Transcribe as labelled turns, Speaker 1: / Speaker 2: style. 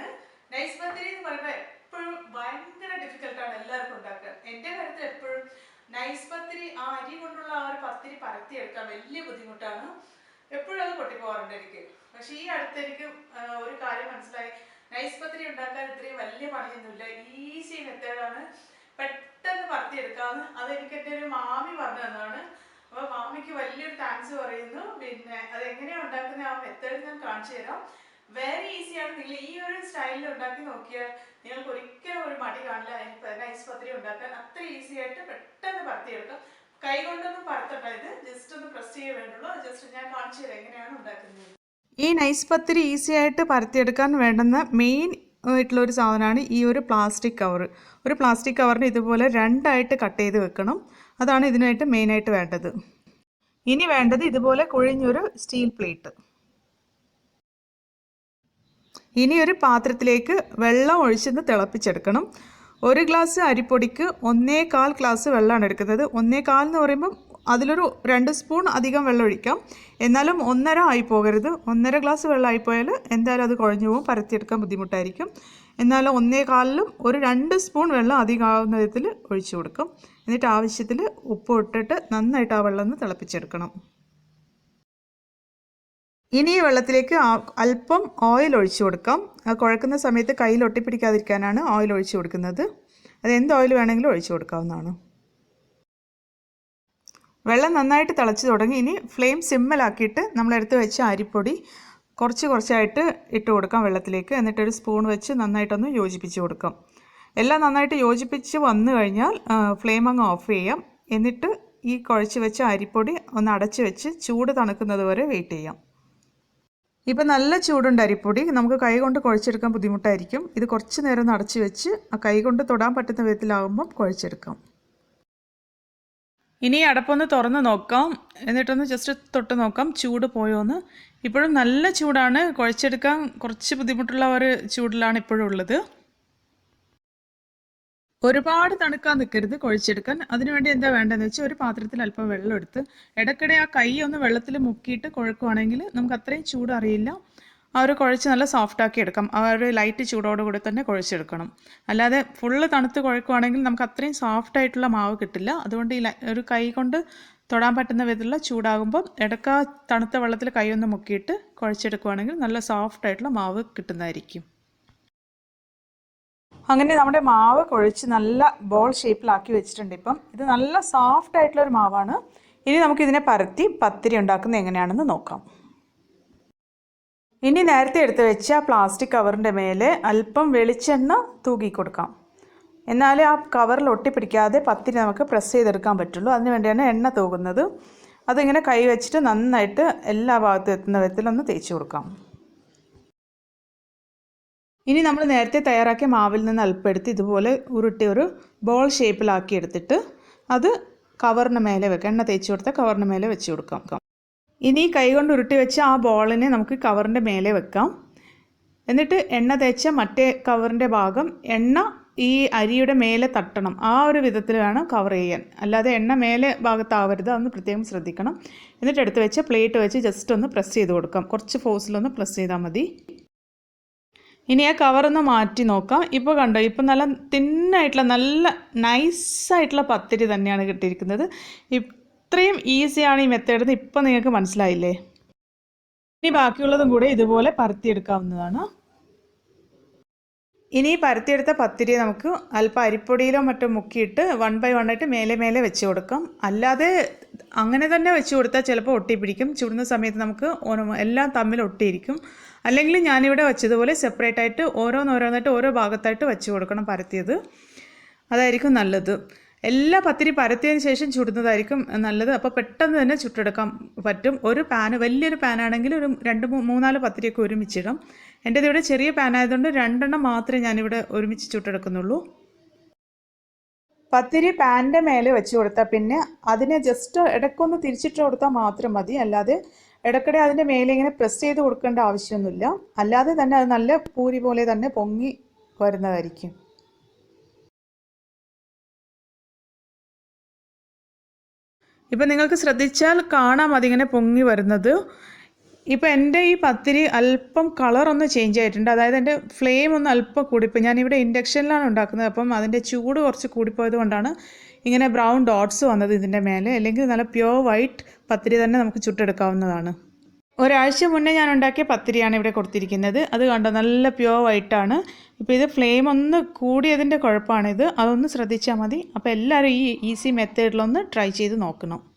Speaker 1: തന്നെയാണ് നൈസ് പത്തിരി എന്ന് പറയുമ്പോൾ എപ്പോഴും ഭയങ്കര ഡിഫിക്കൽട്ടാണ് എല്ലാവർക്കും ഉണ്ടാക്കാൻ. എന്റെ കാര്യത്തിൽ എപ്പോഴും നൈസ് പത്തിരി ആ അരി കൊണ്ടുള്ള ആ ഒരു പത്തിരി പരത്തിയെടുക്കാൻ വലിയ ബുദ്ധിമുട്ടാണ്. എപ്പോഴും അത് പൊട്ടിപ്പോകാറുണ്ട് എനിക്ക്. പക്ഷെ ഈ അടുത്ത് എനിക്ക് ഒരു കാര്യം മനസ്സിലായി. നൈസ് പത്തിരി ഉണ്ടാക്കാൻ ഇത്രയും വലിയ പണിയൊന്നുമില്ല. ഈസി മെത്തേഡാണ് പെട്ടെന്ന് പരത്തിയെടുക്കാമെന്ന് അതെനിക്ക് എന്റെ ഒരു മാമി പറഞ്ഞു തന്നതാണ്. അപ്പോൾ മാമിക്ക് വലിയൊരു താങ്ക്സ് പറയുന്നു. പിന്നെ അത് എങ്ങനെയാണ് ഉണ്ടാക്കുന്ന ആ മെത്തേഡ് ഞാൻ കാണിച്ചു തരാം. വെരി ഈസിയാണ് നിങ്ങൾ ഈ ഒരു സ്റ്റൈലിൽ ഉണ്ടാക്കി നോക്കിയാൽ നിങ്ങൾക്ക് ഒരിക്കലും ഒരു മടി കാണില്ല. എനിക്ക് നൈസ് പത്തിരി ഉണ്ടാക്കാൻ അത്ര ഈസി ആയിട്ട് പെട്ടെന്ന് പറത്തിയെടുക്കാം കൈ കൊണ്ടൊന്നും പരത്തണ്ട. ഇത് ജസ്റ്റ് ഒന്ന് പ്രസ് ചെയ്യേ വേണ്ടുള്ളൂ. ജസ്റ്റ് ഞാൻ കാണിച്ചു തരാം എങ്ങനെയാണ് ഉണ്ടാക്കുന്നത്.
Speaker 2: ഈ നൈസ് പത്തിരി ഈസി ആയിട്ട് പരത്തിയെടുക്കാൻ വേണ്ടുന്ന മെയിൻ ആയിട്ടുള്ള ഒരു സാധനമാണ് ഈ ഒരു പ്ലാസ്റ്റിക് കവർ ഒരു പ്ലാസ്റ്റിക് കവറിന് ഇതുപോലെ രണ്ടായിട്ട് കട്ട് ചെയ്ത് വെക്കണം. അതാണ് ഇതിനായിട്ട് മെയിനായിട്ട് വേണ്ടത്. ഇനി വേണ്ടത് ഇതുപോലെ കുഴിഞ്ഞൊരു സ്റ്റീൽ പ്ലേറ്റ് ഇനി ഒരു പാത്രത്തിലേക്ക് വെള്ളം ഒഴിച്ചൊന്ന് തിളപ്പിച്ചെടുക്കണം. ഒരു ഗ്ലാസ് അരിപ്പൊടിക്ക് ഒന്നേകാൽ ഗ്ലാസ് വെള്ളമാണ് എടുക്കുന്നത്. ഒന്നേകാൽ എന്ന് പറയുമ്പം അതിലൊരു രണ്ട് സ്പൂൺ അധികം വെള്ളം ഒഴിക്കാം. എന്നാലും ഒന്നര ആയി പോകരുത്. ഒന്നര ഗ്ലാസ് വെള്ളം ആയിപ്പോയാൽ എന്തായാലും അത് കുഴഞ്ഞു പോകും. പരത്തിയെടുക്കാൻ ബുദ്ധിമുട്ടായിരിക്കും. എന്നാലും ഒന്നേകാലിലും ഒരു രണ്ട് സ്പൂൺ വെള്ളം അധികമാകുന്ന വിധത്തിൽ ഒഴിച്ചു കൊടുക്കും. എന്നിട്ട് ആവശ്യത്തിൽ ഉപ്പ് ഇട്ടിട്ട് നന്നായിട്ട് ആ വെള്ളം ഒന്ന് തിളപ്പിച്ചെടുക്കണം. ഇനി ഈ വെള്ളത്തിലേക്ക് അല്പം ഓയിൽ ഒഴിച്ചു കൊടുക്കാം. കുഴക്കുന്ന സമയത്ത് കയ്യിൽ ഒട്ടിപ്പിടിക്കാതിരിക്കാനാണ് ഓയിൽ ഒഴിച്ചു കൊടുക്കുന്നത്. അത് എന്ത് ഓയിൽ വേണമെങ്കിലും ഒഴിച്ചു കൊടുക്കാവുന്നതാണ്. വെള്ളം നന്നായിട്ട് തിളച്ച് തുടങ്ങി. ഇനി ഫ്ലെയിം സിമ്മലാക്കിയിട്ട് നമ്മൾ എടുത്ത് വെച്ച അരിപ്പൊടി കുറച്ച് കുറച്ചായിട്ട് ഇട്ട് കൊടുക്കാം വെള്ളത്തിലേക്ക്. എന്നിട്ട് ഒരു സ്പൂൺ വെച്ച് നന്നായിട്ടൊന്ന് യോജിപ്പിച്ച് കൊടുക്കാം. എല്ലാം നന്നായിട്ട് യോജിപ്പിച്ച് വന്നു കഴിഞ്ഞാൽ ഫ്ലെയിം അങ്ങ് ഓഫ് ചെയ്യാം. എന്നിട്ട് ഈ കുഴച്ച് വെച്ച അരിപ്പൊടി ഒന്ന് അടച്ച് വെച്ച് ചൂട് തണുക്കുന്നത് വരെ വെയിറ്റ് ചെയ്യാം. ഇപ്പം നല്ല ചൂടുണ്ട് അരിപ്പൊടി. നമുക്ക് കൈ കൊണ്ട് കുഴച്ചെടുക്കാൻ ബുദ്ധിമുട്ടായിരിക്കും. ഇത് കുറച്ച് നേരം ഒന്ന് അടച്ചു വെച്ച് ആ കൈ കൊണ്ട് തൊടാൻ പറ്റുന്ന വിധത്തിലാകുമ്പം കുഴച്ചെടുക്കാം. ഇനി അടപ്പൊന്ന് തുറന്ന് നോക്കാം. എന്നിട്ടൊന്ന് ജസ്റ്റ് തൊട്ട് നോക്കാം. ചൂട് പോയോന്ന്. ഇപ്പോഴും നല്ല ചൂടാണ്. കുഴച്ചെടുക്കാൻ കുറച്ച് ബുദ്ധിമുട്ടുള്ള ഒരു ചൂടിലാണ് ഇപ്പോഴും ഉള്ളത്. ഒരുപാട് തണുക്കാൻ നിൽക്കരുത് കുഴച്ചെടുക്കാൻ. അതിനുവേണ്ടി എന്താ വേണ്ടതെന്ന് വെച്ചാൽ ഒരു പാത്രത്തിൽ അല്പം വെള്ളം എടുത്ത് ഇടയ്ക്കിടെ ആ കൈ ഒന്ന് വെള്ളത്തിൽ മുക്കിയിട്ട് കുഴക്കുവാണെങ്കിൽ നമുക്ക് അത്രയും ചൂട് അറിയില്ല. ആ ഒരു കുഴച്ച് നല്ല സോഫ്റ്റ് ആക്കി എടുക്കാം. ആ ഒരു ലൈറ്റ് ചൂടോടുകൂടി തന്നെ കുഴച്ചെടുക്കണം. അല്ലാതെ ഫുള്ള് തണുത്ത് കുഴക്കുവാണെങ്കിൽ നമുക്ക് അത്രയും സോഫ്റ്റ് ആയിട്ടുള്ള മാവ് കിട്ടില്ല. അതുകൊണ്ട് ഈ ഒരു കൈ കൊണ്ട് തൊടാൻ പറ്റുന്ന വിധത്തിലുള്ള ചൂടാകുമ്പോൾ ഇടയ്ക്ക് തണുത്ത വെള്ളത്തിൽ കൈ ഒന്ന് മുക്കിയിട്ട് കുഴച്ചെടുക്കുവാണെങ്കിൽ നല്ല സോഫ്റ്റ് ആയിട്ടുള്ള മാവ് കിട്ടുന്നതായിരിക്കും. അങ്ങനെ നമ്മുടെ മാവ് കുഴച്ച് നല്ല ബോൾ ഷേപ്പിലാക്കി വെച്ചിട്ടുണ്ട് ഇപ്പം. ഇത് നല്ല സോഫ്റ്റ് ആയിട്ടുള്ള ഒരു മാവാണ്. ഇനി നമുക്ക് ഇതിനെ പരത്തി പത്തിരി ഉണ്ടാക്കുന്നത് എങ്ങനെയാണെന്ന് നോക്കാം. ഇനി നേരത്തെ എടുത്ത് വെച്ച പ്ലാസ്റ്റിക് കവറിന്റെ മേലെ അല്പം വെളിച്ചെണ്ണ തൂക്കി കൊടുക്കാം. എന്നാൽ ആ കവറിൽ ഒട്ടിപ്പിടിക്കാതെ പത്തിരി നമുക്ക് പ്രസ് ചെയ്തെടുക്കാൻ പറ്റുള്ളൂ. അതിന് വേണ്ടിയാണ് എണ്ണ തൂകുന്നത്. അതിങ്ങനെ കൈ വെച്ചിട്ട് നന്നായിട്ട് എല്ലാ ഭാഗത്തും എത്തുന്ന വിധത്തിലൊന്ന് തേച്ച് കൊടുക്കാം. ഇനി നമ്മൾ നേരത്തെ തയ്യാറാക്കിയ മാവിൽ നിന്ന് അല്പം എടുത്ത് ഇതുപോലെ ഉരുട്ടി ഒരു ബോൾ ഷേപ്പിലാക്കി എടുത്തിട്ട് അത് കവറിന് മേലെ വെക്കാം എണ്ണ തേച്ച് കൊടുത്ത കവറിന് മേലെ വെച്ച് കൊടുക്കാം. ഇനി കൈ കൊണ്ട് ഉരുട്ടി വെച്ച ആ ബോളിനെ നമുക്ക് കവറിന്റെ മേലെ വെക്കാം. എന്നിട്ട് എണ്ണ തേച്ച മറ്റേ കവറിന്റെ ഭാഗം എണ്ണ ഈ അരിയുടെ മേലെ തട്ടണം. ആ ഒരു വിധത്തിൽ വേണം കവർ ചെയ്യാൻ. അല്ലാതെ എണ്ണ മേലെ ഭാഗത്താവരുത് അതൊന്ന് പ്രത്യേകം ശ്രദ്ധിക്കണം. എന്നിട്ട് എടുത്ത് വെച്ച് പ്ലേറ്റ് വെച്ച് ജസ്റ്റ് ഒന്ന് പ്രസ് ചെയ്ത് കൊടുക്കാം. കുറച്ച് ഫോഴ്സിലൊന്ന് പ്രസ് ചെയ്താൽ മതി. ഇനി ആ കവറൊന്ന് മാറ്റി നോക്കാം. ഇപ്പോൾ കണ്ടോ ഇപ്പോൾ നല്ല തിന്നായിട്ടുള്ള നല്ല നൈസായിട്ടുള്ള പത്തിരി തന്നെയാണ് കിട്ടിയിരിക്കുന്നത്. ഇത്രയും ഈസിയാണ് ഈ മെത്തേഡ് ഇപ്പം നിങ്ങൾക്ക് മനസ്സിലായില്ലേ? ഇനി ബാക്കിയുള്ളതും കൂടെ ഇതുപോലെ പരത്തിയെടുക്കാവുന്നതാണ്. ഇനി പരത്തിയെടുത്ത പത്തിരി നമുക്ക് അല്പം അരിപ്പൊടിയിലോ മറ്റോ മുക്കിയിട്ട് വൺ ബൈ വൺ ആയിട്ട് മേലെ മേലെ വെച്ച് കൊടുക്കാം. അല്ലാതെ അങ്ങനെ തന്നെ വെച്ച് കൊടുത്താൽ ചിലപ്പോൾ ഒട്ടിപ്പിടിക്കും. ചുടുന്ന സമയത്ത് നമുക്ക് എല്ലാം തമ്മിൽ ഒട്ടിയിരിക്കും. അല്ലെങ്കിൽ ഞാനിവിടെ വെച്ചതുപോലെ സെപ്പറേറ്റ് ആയിട്ട് ഓരോന്നോരോന്നായിട്ട് ഓരോ ഭാഗത്തായിട്ട് വെച്ച് കൊടുക്കണം പരത്തിയത്. അതായിരിക്കും നല്ലത്. എല്ലാ പത്തിരി പരത്തിയതിന് ശേഷം ചുടുന്നതായിരിക്കും നല്ലത്. അപ്പോൾ പെട്ടെന്ന് തന്നെ ചുട്ടെടുക്കാൻ പറ്റും. ഒരു പാന് വലിയൊരു പാനാണെങ്കിൽ ഒരു രണ്ട് മൂന്നാൽ പത്തിരിയൊക്കെ ഒരുമിച്ചിടും. എന്റെ ഇവിടെ ചെറിയ പാനായതുകൊണ്ട് രണ്ടെണ്ണം മാത്രമേ ഞാനിവിടെ ഒരുമിച്ച് ചുട്ടെടുക്കുന്നുള്ളൂ. പത്തിരി പാനിന്റെ മേലെ വെച്ച് കൊടുത്താൽ പിന്നെ അതിനെ ജസ്റ്റ് ഇടയ്ക്കൊന്ന് തിരിച്ചിട്ട് കൊടുത്താൽ മാത്രം മതി. അല്ലാതെ ഇടയ്ക്കിടെ അതിന്റെ മേലെ ഇങ്ങനെ പ്രസ് ചെയ്ത് കൊടുക്കേണ്ട ആവശ്യമൊന്നുമില്ല. അല്ലാതെ തന്നെ അത് നല്ല പൂരി പോലെ തന്നെ പൊങ്ങി വരുന്നതായിരിക്കും. ഇപ്പം നിങ്ങൾക്ക് ശ്രദ്ധിച്ചാൽ കാണാം അതിങ്ങനെ പൊങ്ങി വരുന്നത്. ഇപ്പോൾ എന്റെ ഈ പത്തിരി അല്പം കളറൊന്ന് ചേഞ്ച് ആയിട്ടുണ്ട്. അതായത് എന്റെ ഫ്ലെയിം ഒന്ന് അല്പം കൂടിപ്പോയി ഞാനിവിടെ ഇൻഡക്ഷനിലാണ് ഉണ്ടാക്കുന്നത്. അപ്പം അതിന്റെ ചൂട് കുറച്ച് കൂടിപ്പോയത് കൊണ്ടാണ് ഇങ്ങനെ ബ്രൗൺ ഡോട്ട്സ് വന്നത് ഇതിന്റെ മേലെ. അല്ലെങ്കിൽ നല്ല പ്യുവർ വൈറ്റ് പത്തിരി തന്നെ നമുക്ക് ചുട്ടെടുക്കാവുന്നതാണ്. ഒരാഴ്ച മുന്നേ ഞാൻ ഉണ്ടാക്കിയ പത്തിരിയാണ് ഇവിടെ കൊടുത്തിരിക്കുന്നത്. അത് കണ്ടോ നല്ല പ്യുവർ വൈറ്റാണ് ഇപ്പോൾ ഇത് ഫ്ലെയിം ഒന്ന് കൂടിയതിന്റെ കുഴപ്പമാണിത്. അതൊന്ന് ശ്രദ്ധിച്ചാൽ മതി. അപ്പോൾ എല്ലാവരും ഈ ഈസി മെത്തേഡിലൊന്ന് ട്രൈ ചെയ്ത് നോക്കണം.